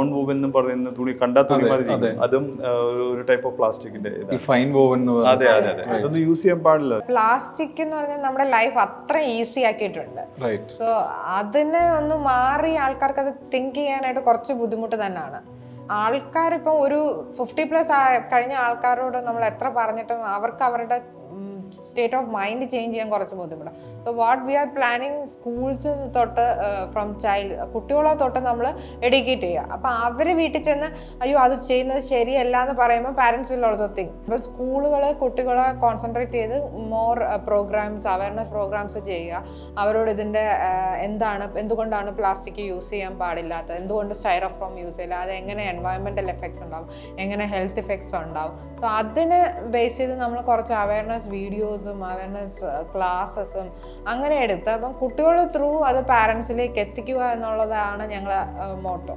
Non woven എന്ന് പറയുന്ന തുണി കണ്ടാ തുണി മാതിരി അതും. ഒരു- ടൈപ്പ് ഓഫ് പ്ലാസ്റ്റിക്കിന്റെ ഫൈൻ വോവൻ എന്ന് അതെ പറയുന്നത് അതെ. അതെ അതൊന്നും യൂസ് ചെയ്യാൻ പാടില്ല. പ്ലാസ്റ്റിക് എന്ന് പറഞ്ഞാൽ നമ്മുടെ ലൈഫ് അത്ര ഈസി ആക്കിയിട്ടുണ്ട്. റൈറ്റ് സോ അതിനെ ഒന്ന് മാറി ആൾക്കാർക്ക് അത് തിങ്ക് ചെയ്യാനായിട്ട് കുറച്ച് ബുദ്ധിമുട്ട് തന്നെയാണ്. ആൾക്കാർ ഇപ്പം ഒരു ഫിഫ്റ്റി പ്ലസ് കഴിഞ്ഞ ആൾക്കാരോട് നമ്മൾ എത്ര പറഞ്ഞിട്ടും അവർക്ക് അവരുടെ സ്റ്റേറ്റ് ഓഫ് മൈൻഡ് ചേഞ്ച് ചെയ്യാൻ കുറച്ച് ബുദ്ധിമുട്ടാണ് so what we are planning schools തൊട്ട് ഫ്രം ചൈൽഡ് കുട്ടികളെ തൊട്ട് നമ്മൾ എഡ്യൂക്കേറ്റ് ചെയ്യുക അപ്പോൾ അവർ വീട്ടിൽ ചെന്ന് അയ്യോ അത് ചെയ്യുന്നത് ശരിയല്ല എന്ന് പറയുമ്പോൾ പാരൻസ് വിൽ ഓൾസോ തിങ്ക് അപ്പോൾ സ്കൂളുകൾ കുട്ടികളെ കോൺസെൻട്രേറ്റ് ചെയ്ത് മോർ പ്രോഗ്രാംസ് അവയർനെസ് പ്രോഗ്രാംസ് ചെയ്യുക. അവരോട് ഇതിന്റെ എന്താണ് എന്തുകൊണ്ടാണ് പ്ലാസ്റ്റിക് യൂസ് ചെയ്യാൻ പാടില്ലാത്തത്? എന്തുകൊണ്ട് സ്റ്റൈറോഫോം യൂസ് ചെയ്യില്ല? അത് എങ്ങനെ എൻവയോൺമെന്റൽ എഫക്ട്സ് ഉണ്ടാവും? എങ്ങനെ ഹെൽത്ത് എഫക്ട്സ് ഉണ്ടാവും? സോ അതിനെ ബേസ് ചെയ്ത് നമ്മൾ കുറച്ച് അവയർനെസ് വീഡിയോസും അവയർനെസ് ക്ലാസ്സസും അങ്ങനെ എടുത്ത് അപ്പം കുട്ടികൾ ത്രൂ അത് പാരൻസിലേക്ക് എത്തിക്കുക എന്നുള്ളതാണ് ഞങ്ങളെ മോട്ടോ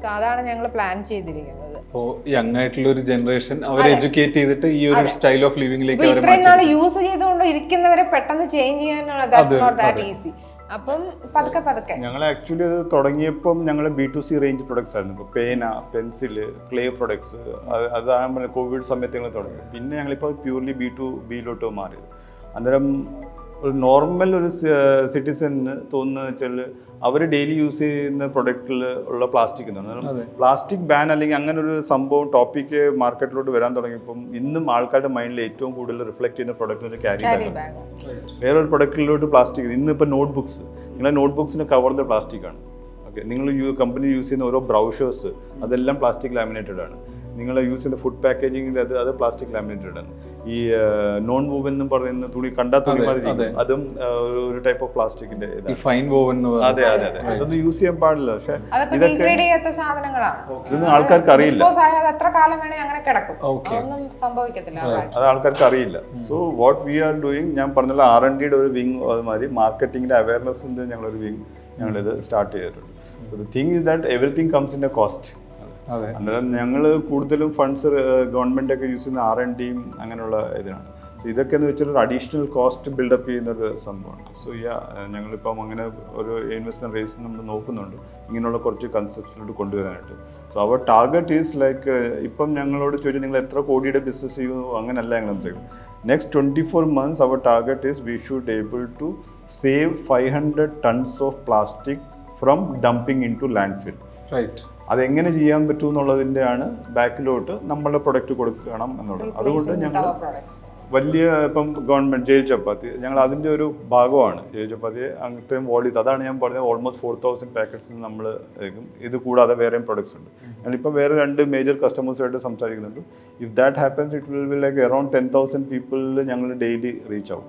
സോ അതാണ് ഞങ്ങൾ പ്ലാൻ ചെയ്തിരിക്കുന്നത്. അപ്പോ യങ് ആയിട്ടുള്ള ഒരു ജനറേഷൻ അവരെ എഡ്യൂക്കേറ്റ് ചെയ്തിട്ട് ഈ ഒരു സ്റ്റൈൽ ഓഫ് ലിവിംഗിലേക്ക് ഇത്രയും നാൾ യൂസ് ചെയ്തുകൊണ്ട് ഇരിക്കുന്നവരെ പെട്ടെന്ന് ചേഞ്ച് ചെയ്യാനുള്ള ദാറ്റ്സ് നോട്ട് ദാറ്റ് ഈസി അപ്പം പതുക്കെ പതുക്കെ. ഞങ്ങൾ ആക്ച്വലി അത് തുടങ്ങിയപ്പം ഞങ്ങൾ B to C range products ആയിരുന്നു. ഇപ്പോൾ പേന പെൻസിൽ ക്ലേ പ്രൊഡക്ട്സ് അത് അതാണ് കോവിഡ് സമയത്ത് ഞങ്ങൾ തുടങ്ങി പിന്നെ ഞങ്ങളിപ്പോൾ പ്യൂർലി ബി ടു ബിയിലോട്ട് മാറിയത്. അന്നേരം ഒരു നോർമൽ ഒരു സിറ്റിസന് തോന്നുന്നത് വെച്ചാൽ അവർ ഡെയിലി യൂസ് ചെയ്യുന്ന പ്രൊഡക്റ്റിൽ ഉള്ള പ്ലാസ്റ്റിക് എന്നാണ്. പ്ലാസ്റ്റിക് ബാൻ അല്ലെങ്കിൽ അങ്ങനെ ഒരു സംഭവം ടോപ്പിക്ക് മാർക്കറ്റിലോട്ട് വരാൻ തുടങ്ങിയപ്പം ഇന്നും ആൾക്കാരുടെ മൈൻഡിൽ ഏറ്റവും കൂടുതൽ റിഫ്ലക്ട് ചെയ്യുന്ന പ്രൊഡക്റ്റ് ക്യാരി ക്യാരി ബാഗ് വേറൊരു പ്രൊഡക്റ്റിലോട്ട് പ്ലാസ്റ്റിക് ഇന്നിപ്പോൾ നോട്ട് ബുക്സ് നിങ്ങളെ നോട്ട് ബുക്സിന് കവർന്ന പ്ലാസ്റ്റിക് ആണ്. ഓക്കെ നിങ്ങൾ യു കമ്പനി യൂസ് ചെയ്യുന്ന ഓരോ ബ്രൗഷേഴ്സ് അതെല്ലാം പ്ലാസ്റ്റിക് ലാമിനേറ്റഡ് ആണ്. നിങ്ങൾ യൂസ് ചെയ്യുന്ന ഫുഡ് പാക്കേജിങ്ങിന്റെ അത് അത് പ്ലാസ്റ്റിക് ലാമിനേറ്റഡ് ആണ്. ഈ നോൺ വൂവൻ എന്ന് പറയുന്ന തുണി കണ്ടാ തുണി അതെ, മാതിരി അതും. ഒരു- ടൈപ്പ് ഓഫ് പ്ലാസ്റ്റിക്കിന്റെ ഫൈൻ വൂവൻ എന്ന് അതെ അതെ അതെ. അതൊന്നും യൂസ് ചെയ്യാൻ പാടില്ല. പക്ഷെ അതൊക്കെ ഇതൊക്കെ ഡീഗ്രേഡ് ചെയ്യാത്ത സാധനങ്ങളാണ്. ഇതൊന്നും ആൾക്കാർക്ക് അറിയില്ല. എത്ര കാലം വേണേ അങ്ങനെ കിടക്കും. സംഭവിക്കത്തില്ല അത് ആൾക്കാർക്ക് അറിയില്ല. So what we are doing ഞാൻ പറഞ്ഞല്ലോ ആർ എൻ ഡിയുടെ ഒരു വിങ് അതുമാതിരി മാർക്കറ്റിംഗിന്റെ അവയർനെസ്സിന്റെ ഞങ്ങളൊരു വിങ് ഞങ്ങളിത് സ്റ്റാർട്ട് ചെയ്തിട്ടുണ്ട്. So the thing is that everything comes in a cost അന്നേരം ഞങ്ങൾ കൂടുതലും ഫണ്ട്സ് ഗവൺമെന്റ് ഒക്കെ യൂസ് ചെയ്യുന്ന ആർ എൻ ഡിയും അങ്ങനെയുള്ള ഇതിനാണ്. ഇതൊക്കെ എന്ന് വെച്ചാൽ ഒരു അഡീഷണൽ കോസ്റ്റ് ബിൽഡപ്പ് ചെയ്യുന്ന ഒരു സംഭവമാണ്. സോ യാ ഞങ്ങളിപ്പം അങ്ങനെ ഒരു ഇൻവെസ്റ്റ്മെന്റ് റേസ് നമ്മൾ നോക്കുന്നുണ്ട്. ഇങ്ങനെയുള്ള കുറച്ച് കൺസെപ്റ്റ്സിലോട്ട് കൊണ്ടുവരാനായിട്ട്. സോ അവർ ടാർഗറ്റ് ഈസ് ലൈക്ക് ഇപ്പം ഞങ്ങളോട് ചോദിച്ചാൽ നിങ്ങൾ എത്ര കോടിയുടെ ബിസിനസ് ചെയ്യുന്നു? അങ്ങനെയല്ല ഞങ്ങൾ എന്തെങ്കിലും next twenty four months our target is we should able to save five hundred tons of plastic from dumping into landfill right അതെങ്ങനെ ചെയ്യാൻ പറ്റും എന്നുള്ളതിന്റെയാണ് ബാക്കിലോട്ട് നമ്മളുടെ പ്രൊഡക്റ്റ് കൊടുക്കണം എന്നുള്ളത്. അതുകൊണ്ട് ഞങ്ങൾ വലിയ ഇപ്പം ഗവൺമെന്റ് ജയിൽ ചപ്പാത്തി ഞങ്ങൾ അതിന്റെ ഒരു ഭാഗമാണ്. ജയിൽ ചപ്പാത്തി അത്രയും ചെയ്ത് അതാണ് ഞാൻ പറഞ്ഞത് ഓൾമോസ്റ്റ് ഫോർ തൗസൻഡ് പാക്കറ്റ്സ് നമ്മൾ ഇത് കൂടാതെ വേറെയും പ്രൊഡക്ട്സ് ഉണ്ട്. ഞങ്ങളിപ്പോൾ വേറെ രണ്ട് മേജർ കസ്റ്റമേഴ്സായിട്ട് സംസാരിക്കുന്നുണ്ട്. If that happens it will be like around ten thousand പീപ്പിളിൽ ഞങ്ങൾ ഡെയിലി റീച്ച് ആവും